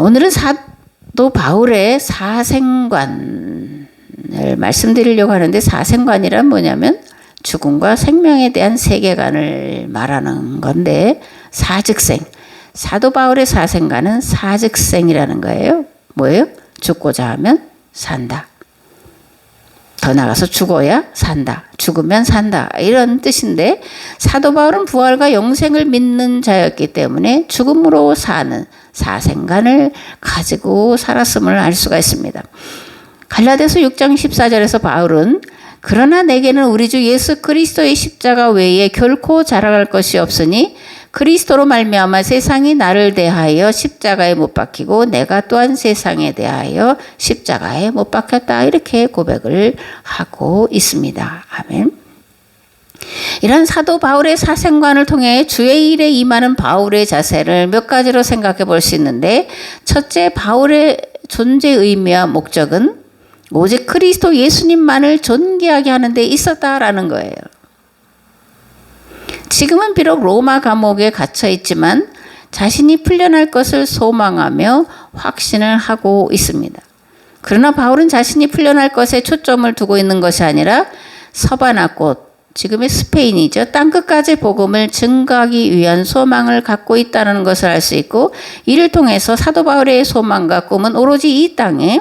오늘은 사도 바울의 사생관을 말씀드리려고 하는데 사생관이란 뭐냐면 죽음과 생명에 대한 세계관을 말하는 건데 사즉생 사도 바울의 사생관은 사즉생이라는 거예요. 뭐예요? 죽고자 하면 산다. 더 나가서 죽어야 산다. 죽으면 산다. 이런 뜻인데 사도 바울은 부활과 영생을 믿는 자였기 때문에 죽음으로 사는 사생관을 가지고 살았음을 알 수가 있습니다. 갈라디아서 6장 14절에서 바울은 그러나 내게는 우리 주 예수 그리스도의 십자가 외에 결코 자랑할 것이 없으니 그리스도로 말미암아 세상이 나를 대하여 십자가에 못 박히고 내가 또한 세상에 대하여 십자가에 못 박혔다 이렇게 고백을 하고 있습니다. 아멘. 이런 사도 바울의 사생관을 통해 주의 일에 임하는 바울의 자세를 몇 가지로 생각해 볼 수 있는데 첫째 바울의 존재 의미와 목적은 오직 그리스도 예수님만을 존귀하게 하는 데 있었다라는 거예요. 지금은 비록 로마 감옥에 갇혀 있지만 자신이 풀려날 것을 소망하며 확신을 하고 있습니다. 그러나 바울은 자신이 풀려날 것에 초점을 두고 있는 것이 아니라 서바나 꽃, 지금의 스페인이죠. 땅끝까지 복음을 증가하기 위한 소망을 갖고 있다는 것을 알 수 있고 이를 통해서 사도 바울의 소망과 꿈은 오로지 이 땅에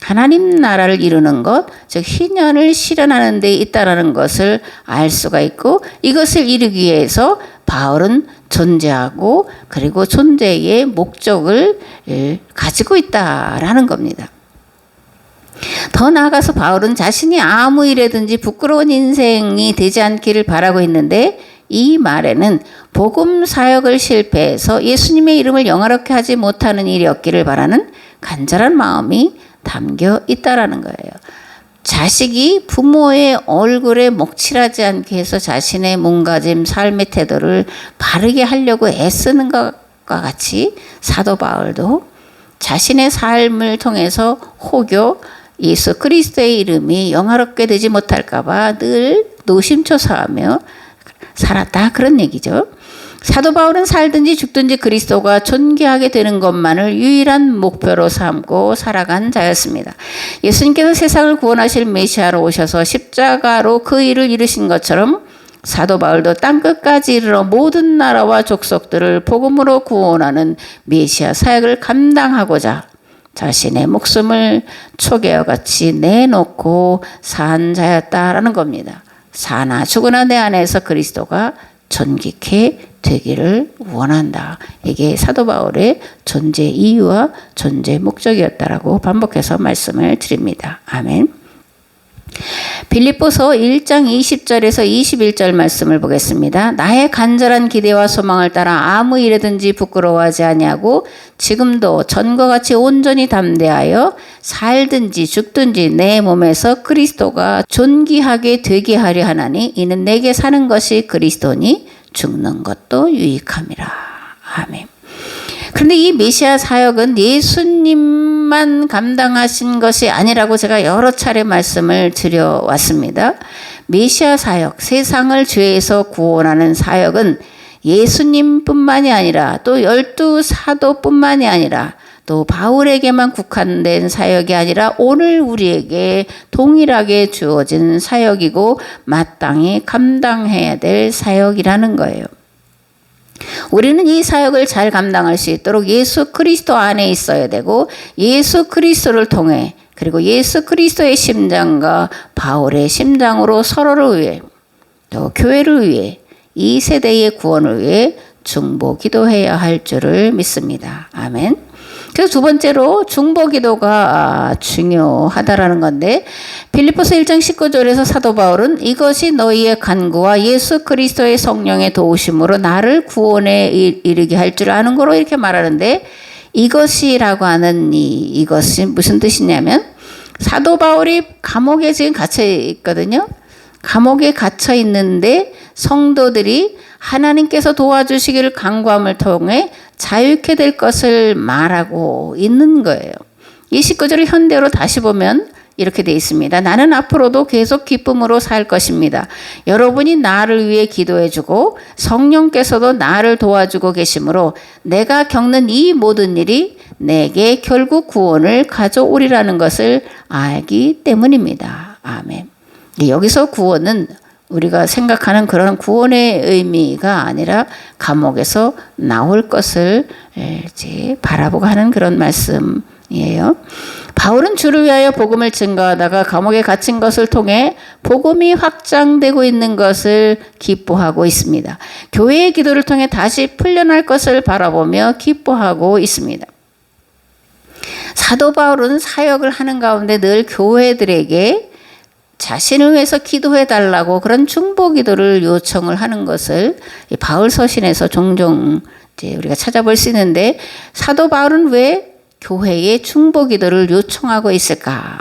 하나님 나라를 이루는 것, 즉 희년을 실현하는 데 있다라는 것을 알 수가 있고 이것을 이루기 위해서 바울은 존재하고 그리고 존재의 목적을 예, 가지고 있다라는 겁니다. 더 나아가서 바울은 자신이 아무 일에든지 부끄러운 인생이 되지 않기를 바라고 있는데 이 말에는 복음 사역을 실패해서 예수님의 이름을 영화롭게 하지 못하는 일이 없기를 바라는 간절한 마음이 담겨 있다라는 거예요. 자식이 부모의 얼굴에 먹칠하지 않게 해서 자신의 몸가짐, 삶의 태도를 바르게 하려고 애쓰는 것과 같이 사도 바울도 자신의 삶을 통해서 혹여 예수 그리스도의 이름이 영화롭게 되지 못할까봐 늘 노심초사하며 살았다 그런 얘기죠. 사도 바울은 살든지 죽든지 그리스도가 존귀하게 되는 것만을 유일한 목표로 삼고 살아간 자였습니다. 예수님께서 세상을 구원하실 메시아로 오셔서 십자가로 그 일을 이루신 것처럼 사도 바울도 땅 끝까지 이르러 모든 나라와 족속들을 복음으로 구원하는 메시아 사역을 감당하고자 자신의 목숨을 초계와 같이 내놓고 산 자였다라는 겁니다. 사나 죽으나 내 안에서 그리스도가 존귀케 되기를 원한다. 이게 사도 바울의 존재 이유와 존재 목적이었다라고 반복해서 말씀을 드립니다. 아멘. 빌립보서 1장 20절에서 21절 말씀을 보겠습니다. 나의 간절한 기대와 소망을 따라 아무 일에든지 부끄러워하지 아니하고 지금도 전과 같이 온전히 담대하여 살든지 죽든지 내 몸에서 그리스도가 존귀하게 되게 하려 하나니 이는 내게 사는 것이 그리스도니 죽는 것도 유익함이라. 아멘. 그런데 이 메시아 사역은 예수님 만 감당하신 것이 아니라고 제가 여러 차례 말씀을 드려왔습니다. 메시아 사역, 세상을 죄에서 구원하는 사역은 예수님뿐만이 아니라 또 열두 사도뿐만이 아니라 또 바울에게만 국한된 사역이 아니라 오늘 우리에게 동일하게 주어진 사역이고 마땅히 감당해야 될 사역이라는 거예요. 우리는 이 사역을 잘 감당할 수 있도록 예수 그리스도 안에 있어야 되고 예수 그리스도를 통해 그리고 예수 그리스도의 심장과 바울의 심장으로 서로를 위해 또 교회를 위해 이 세대의 구원을 위해 중보 기도해야 할 줄을 믿습니다. 아멘. 그래서 두 번째로 중보 기도가 중요하다라는 건데 빌립보서 1장 19절에서 사도 바울은 이것이 너희의 간구와 예수 그리스도의 성령의 도우심으로 나를 구원에 이르게 할 줄 아는 거로 이렇게 말하는데 이것이라고 하는 이 이것이 무슨 뜻이냐면 사도 바울이 감옥에 지금 갇혀 있거든요. 감옥에 갇혀 있는데 성도들이 하나님께서 도와주시기를 간구함을 통해 자유케 될 것을 말하고 있는 거예요. 이 19절을 현대로 다시 보면 이렇게 돼 있습니다. 나는 앞으로도 계속 기쁨으로 살 것입니다. 여러분이 나를 위해 기도해 주고 성령께서도 나를 도와주고 계시므로 내가 겪는 이 모든 일이 내게 결국 구원을 가져오리라는 것을 알기 때문입니다. 아멘. 여기서 구원은 우리가 생각하는 그런 구원의 의미가 아니라 감옥에서 나올 것을 이제 바라보고 하는 그런 말씀이에요. 바울은 주를 위하여 복음을 증거하다가 감옥에 갇힌 것을 통해 복음이 확장되고 있는 것을 기뻐하고 있습니다. 교회의 기도를 통해 다시 풀려날 것을 바라보며 기뻐하고 있습니다. 사도 바울은 사역을 하는 가운데 늘 교회들에게 자신을 위해서 기도해 달라고 그런 중보 기도를 요청을 하는 것을 바울 서신에서 종종 이제 우리가 찾아볼 수 있는데 사도 바울은 왜 교회에 중보 기도를 요청하고 있을까?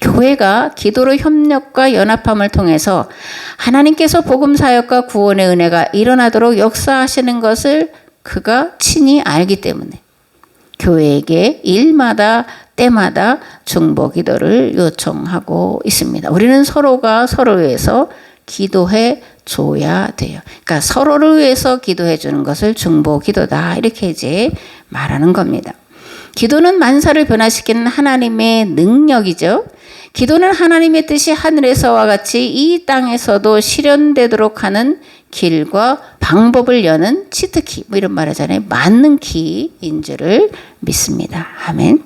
교회가 기도로 협력과 연합함을 통해서 하나님께서 복음 사역과 구원의 은혜가 일어나도록 역사하시는 것을 그가 친히 알기 때문에 교회에게 일마다 때마다 중보 기도를 요청하고 있습니다. 우리는 서로가 서로 위해서 기도해 줘야 돼요. 그러니까 서로를 위해서 기도해 주는 것을 중보 기도다. 이렇게 이제 말하는 겁니다. 기도는 만사를 변화시키는 하나님의 능력이죠. 기도는 하나님의 뜻이 하늘에서와 같이 이 땅에서도 실현되도록 하는 길과 방법을 여는 치트키, 뭐 이런 말 하잖아요. 맞는 키인 줄을 믿습니다. 아멘.